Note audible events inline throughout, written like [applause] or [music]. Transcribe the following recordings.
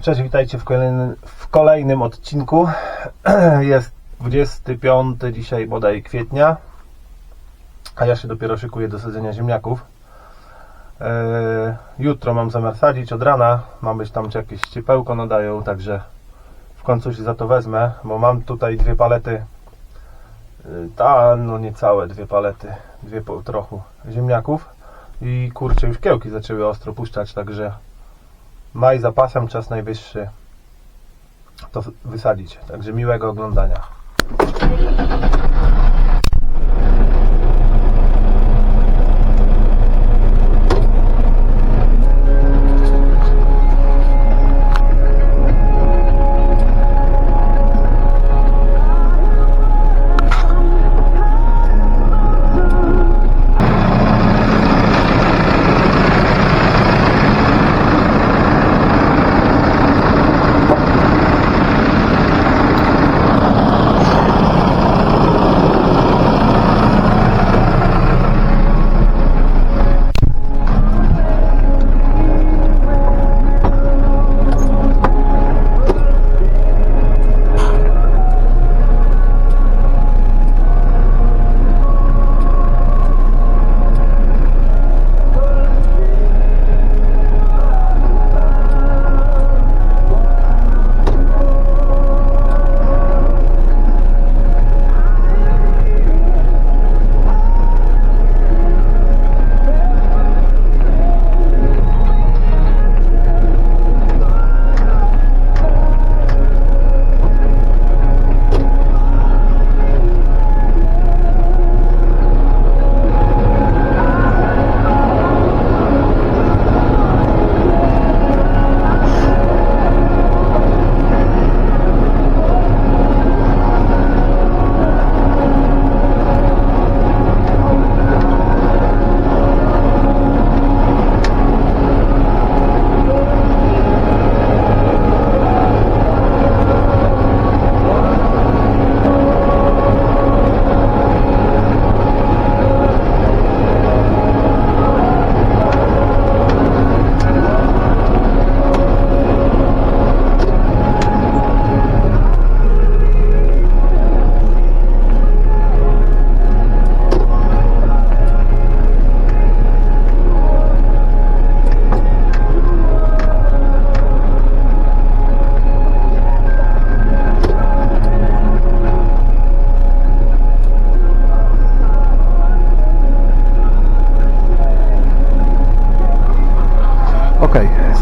Cześć, witajcie w kolejnym, w kolejnym odcinku. [clears throat] Jest 25 dzisiaj bodaj kwietnia, a ja się dopiero szykuję do sadzenia ziemniaków. Eee, jutro mam zamiar sadzić od rana, ma być tam jakieś ciepełko nadają, także w końcu się za to wezmę, bo mam tutaj dwie palety, yy, ta, no niecałe dwie palety, dwie po trochu ziemniaków i kurczę już kiełki zaczęły ostro puszczać, także maj zapasem, czas najwyższy to wysadzić. Także miłego oglądania.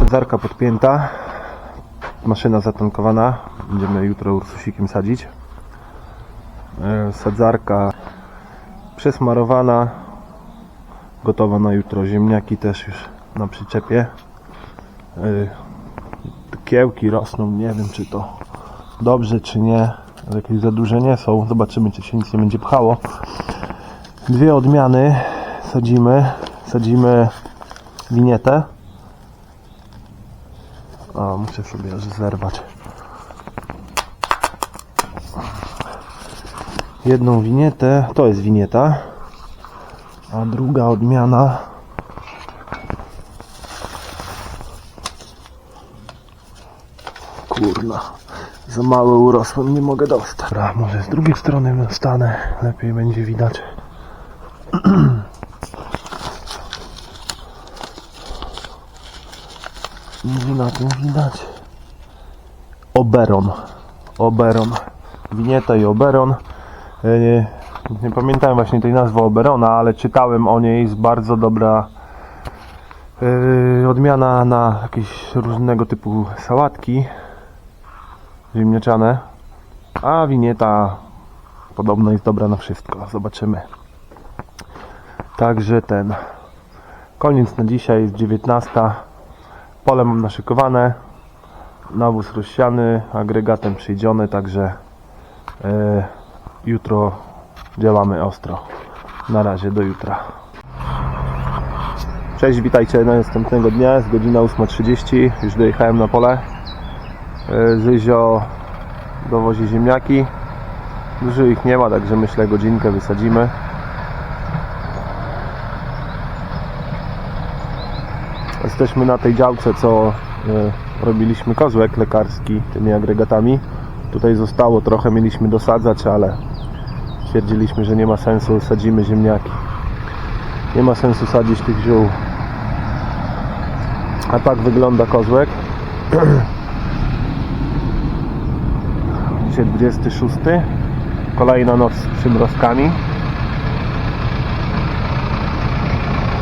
Sadzarka podpięta, maszyna zatankowana, będziemy jutro ursusikiem sadzić. E, Sadzarka przesmarowana, gotowa na jutro. Ziemniaki też już na przyczepie. E, Kiełki rosną, nie wiem czy to dobrze czy nie, jakieś za duże nie są. Zobaczymy czy się nic nie będzie pchało. Dwie odmiany sadzimy. Sadzimy winietę. A, muszę sobie zerwać. Jedną winietę, to jest winieta, a druga odmiana Kurna, za mały urosłem, nie mogę dostać. Dobra, może z drugiej strony stanę, lepiej będzie widać. [clears throat] Nie na tym widać. Oberon. Oberon. Winieta i Oberon. E, Nie, nie pamiętałem właśnie tej nazwy Oberona, ale czytałem o niej. Jest bardzo dobra e, odmiana na jakieś różnego typu sałatki ziemniaczane. A winieta podobno jest dobra na wszystko. Zobaczymy. Także ten. Koniec na dzisiaj jest 19. Pole mam naszykowane, nawóz rozsiany, agregatem przyjdziony, także e, jutro działamy ostro. Na razie, do jutra. Cześć, witajcie następnego dnia, jest godzina 8.30, już dojechałem na pole. E, Zyzio dowozi ziemniaki. Dużo ich nie ma, także myślę godzinkę wysadzimy. Jesteśmy na tej działce, co e, robiliśmy kozłek lekarski tymi agregatami. Tutaj zostało trochę, mieliśmy dosadzać, ale stwierdziliśmy, że nie ma sensu, sadzimy ziemniaki. Nie ma sensu sadzić tych ziół. A tak wygląda kozłek. [clears throat] Dzisiaj 26. Kolejna noc z przymrozkami.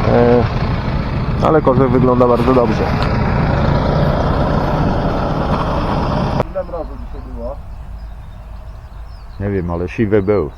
E, ale kozłek wygląda bardzo dobrze. Ile mrozu dzisiaj było? Nie wiem, ale siwy był.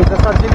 一个上机